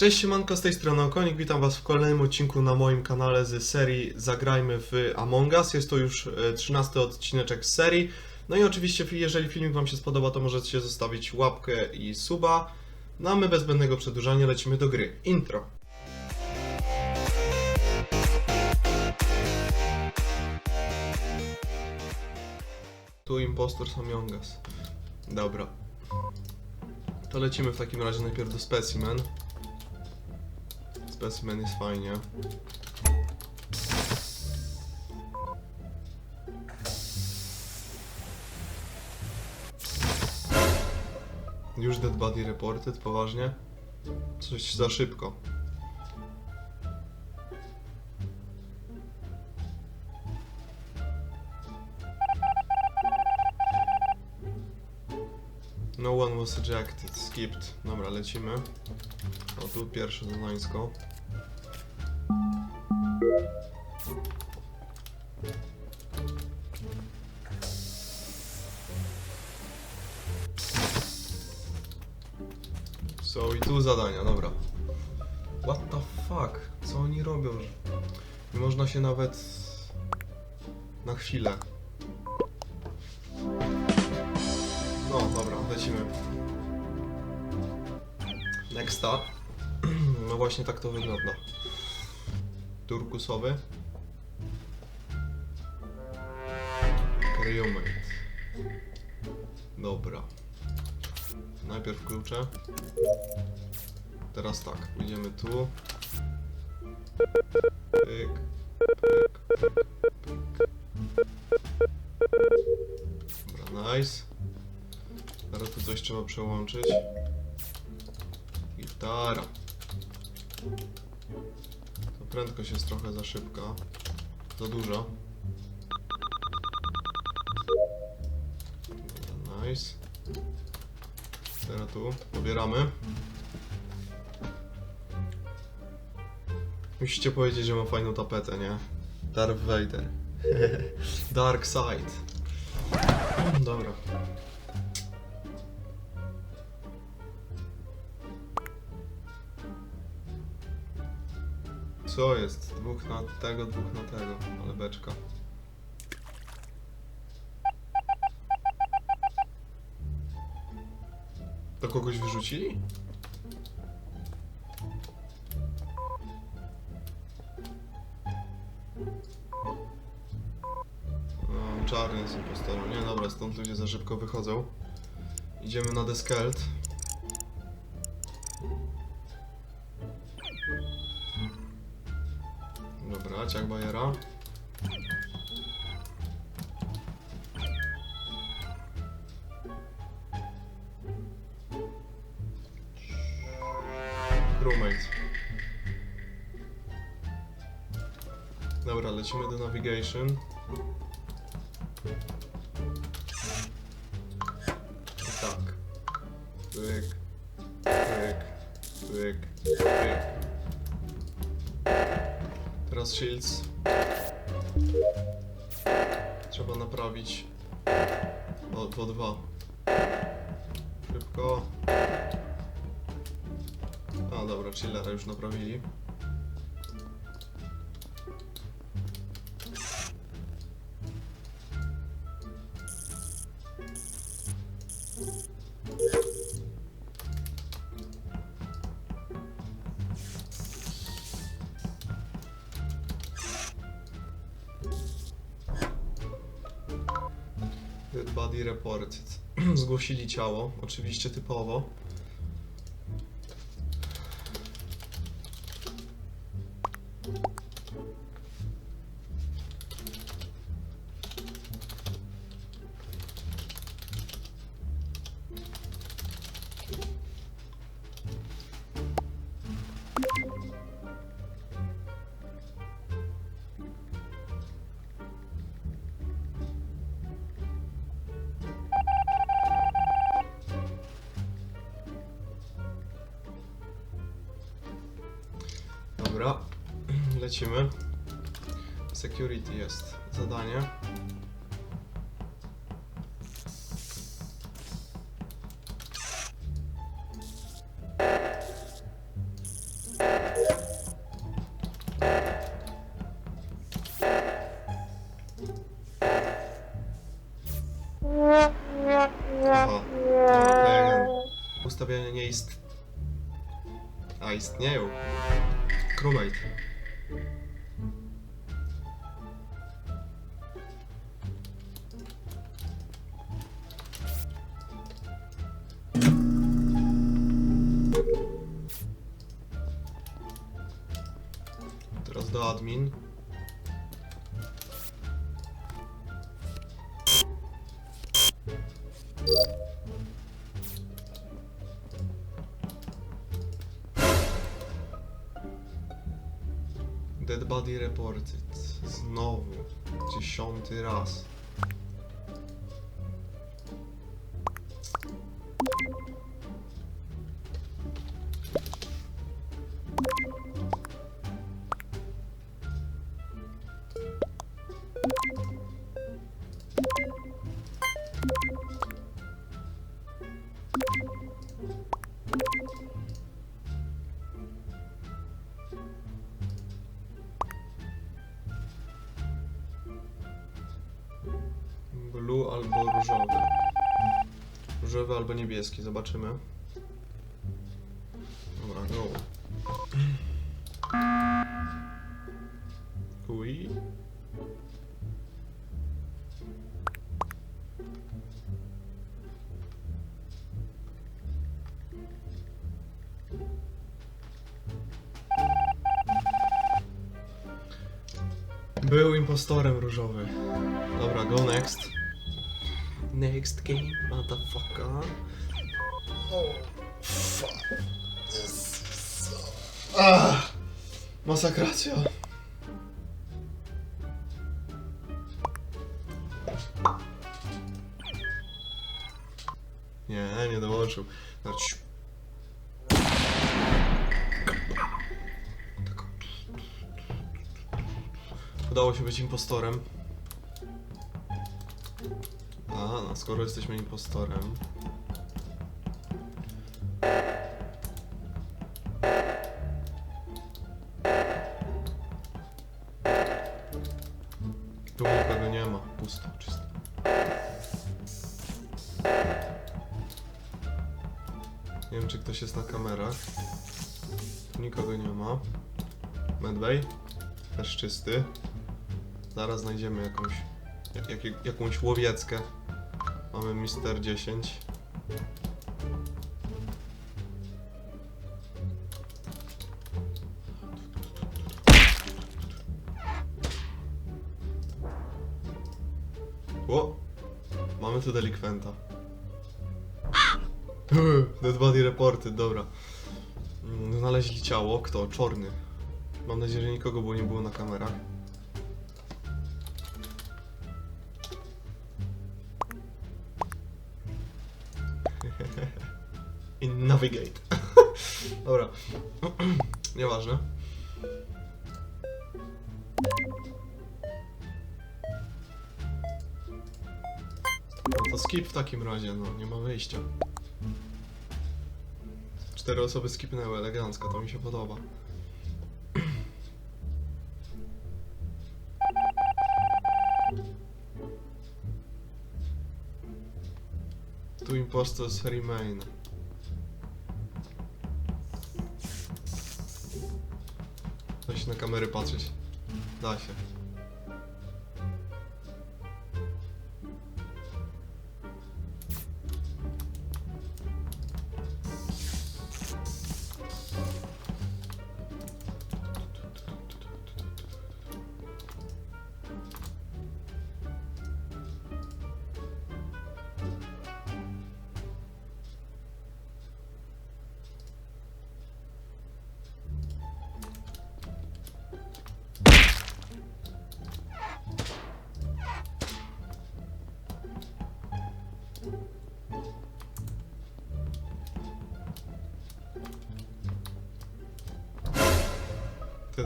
Cześć siemanko, z tej strony Okonik, witam was w kolejnym odcinku na moim kanale z serii Zagrajmy w Among Us. Jest to już e, 13 odcineczek z serii. No i oczywiście, jeżeli filmik wam się spodoba, to możecie zostawić łapkę i suba. No a my bez zbędnego przedłużania lecimy do gry. Intro. Tu impostor Among Us. Dobra. To lecimy w takim razie najpierw do specimen. Specimen jest fajnie. Już dead body reported, poważnie? Coś za szybko. No one was ejected, skipped. Dobra, lecimy. O, tu pierwsze zadańsko. So i tu zadania, dobra. What the fuck? Co oni robią? Nie można się nawet na chwilę. Lecimy. Next up. No właśnie tak to wygląda. Turkusowy. Roommate. Dobra. Najpierw klucze. Teraz tak, pójdziemy tu. Pyk, pyk, pyk, pyk. Dobra, nice. Trzeba przełączyć. Gitara. To prędkość jest trochę za szybka. Za. Dobra, nice. Teraz tu pobieramy. Musicie powiedzieć, że ma fajną tapetę, nie? Darth Vader. Dark Side. Dobra. Co jest? Dwóch na tego, dwóch na tego. Ale beczka. To kogoś wyrzucili? No, czarny jest impostorem. Nie, dobra, stąd ludzie za szybko wychodzą. Idziemy na Deskelt. Dobra, ciak bajera. Roommate. Dobra, lecimy do navigation. Naprawić. O, po dwa. Szybko. A, dobra, chillera już naprawili. Zgłosili ciało, oczywiście typowo. Lecimy. Security jest zadanie. Aha. Nie ist... A, istnieją. Crewmate. Body reported. Znowu. Dziesiąty raz. Albo niebieski, zobaczymy. Dobra, go. Ui. Był impostorem różowy. Dobra, go next. Next game, motherfucker. Oh, fuck. Ah, masakracja. Nie, nie dołączył. Znaczy... Udało się być impostorem. Skoro jesteśmy impostorem. Tu nikogo nie ma, pusto, czysto. Nie wiem, czy ktoś jest na kamerach. Tu nikogo nie ma. Medbay? Też czysty. Zaraz znajdziemy jakąś, jak, jak, jakąś łowieckę. Mamy Mister 10. O! Mamy tu delikwenta. Dead body reported, dobra. Mm, Znaleźli ciało. Kto? Czorny. Mam nadzieję, że nikogo było nie było na kamerach. In navigate. Dobra. Nieważne. No to skip w takim razie, no nie ma wyjścia. Cztery osoby skipnęły, elegancko, to mi się podoba. Tu impostors remain. Na kamery patrzeć. Da się.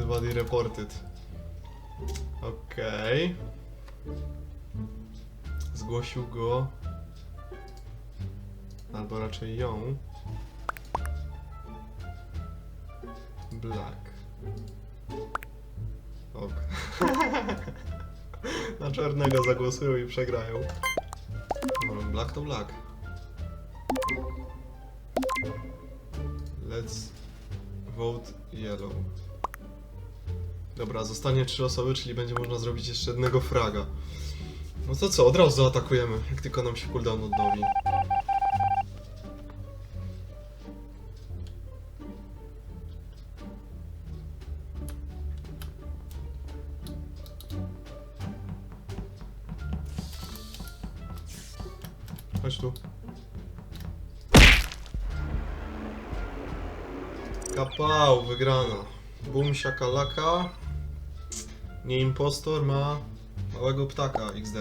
Body reported. Okej. Zgłosił go. Albo raczej ją. Black. Ok. Na czarnego zagłosują i przegrają. Black to black. Let's vote yellow. Dobra, zostanie trzy osoby, czyli będzie można zrobić jeszcze jednego fraga. No to co, od razu zaatakujemy, jak tylko nam się cooldown odnowi. Chodź tu. Kapał, wygrana. Boom shakalaka. Nie impostor ma małego ptaka XD.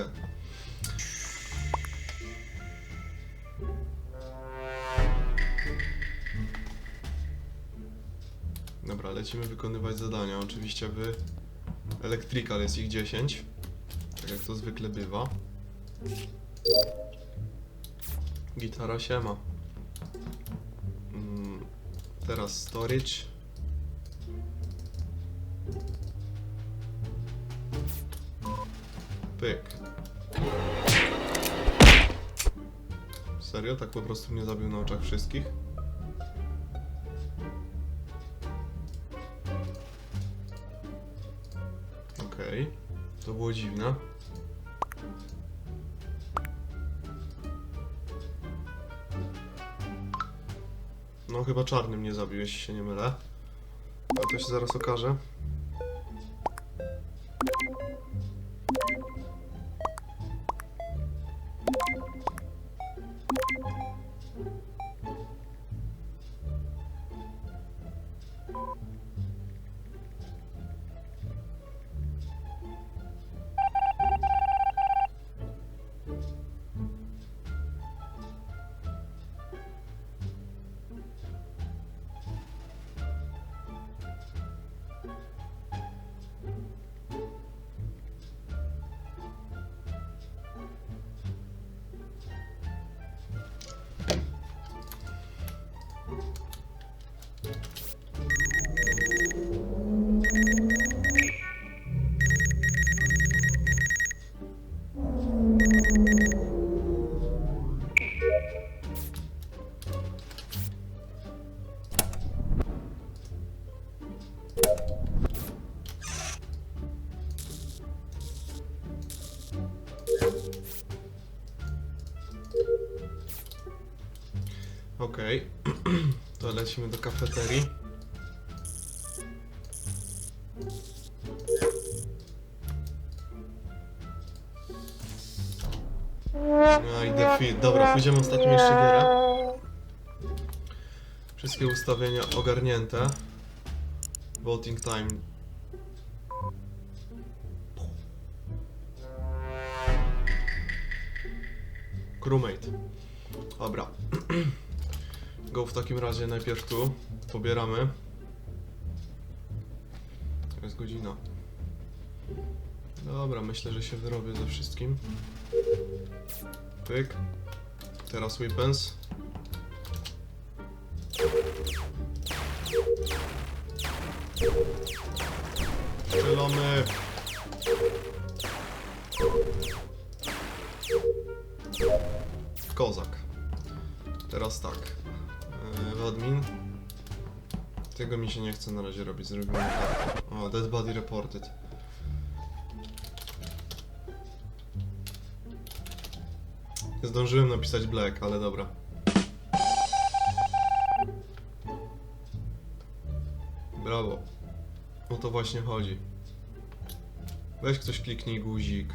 Dobra, lecimy wykonywać zadania. Oczywiście w Electrical jest ich 10. Tak jak to zwykle bywa. Gitara siema. Mm, teraz storage. Pyk. Serio? Tak po prostu mnie zabił na oczach wszystkich? Okej. To było dziwne. No chyba czarnym nie zabił, jeśli się nie mylę. Ale to się zaraz okaże. Kafeterii. No i defeat. Dobra, pójdziemy ostatnią jeszcze gierę. Wszystkie ustawienia ogarnięte. Voting time. Crewmate. W takim razie najpierw tu. Pobieramy. To jest godzina. Dobra, myślę, że się wyrobię ze wszystkim. Pyk. Teraz weapons. Strzelamy. Kozak. Teraz tak. Yy, admin. Tego mi się nie chce na razie robić. Zrobimy tak. O, dead body reported. Zdążyłem napisać black, ale dobra. Brawo. O to właśnie chodzi. Weź ktoś kliknij guzik.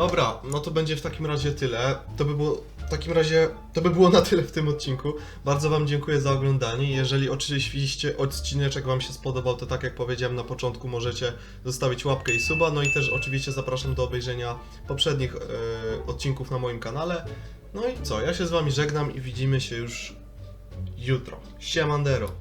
Dobra, no to będzie w takim razie tyle. To by było w takim razie to by było na tyle w tym odcinku. Bardzo Wam dziękuję za oglądanie. Jeżeli oczywiście odcineczek Wam się spodobał, to tak jak powiedziałem na początku, możecie zostawić łapkę i suba. No i też oczywiście zapraszam do obejrzenia poprzednich e, odcinków na moim kanale. No i co? Ja się z Wami żegnam i widzimy się już jutro. Siemandero!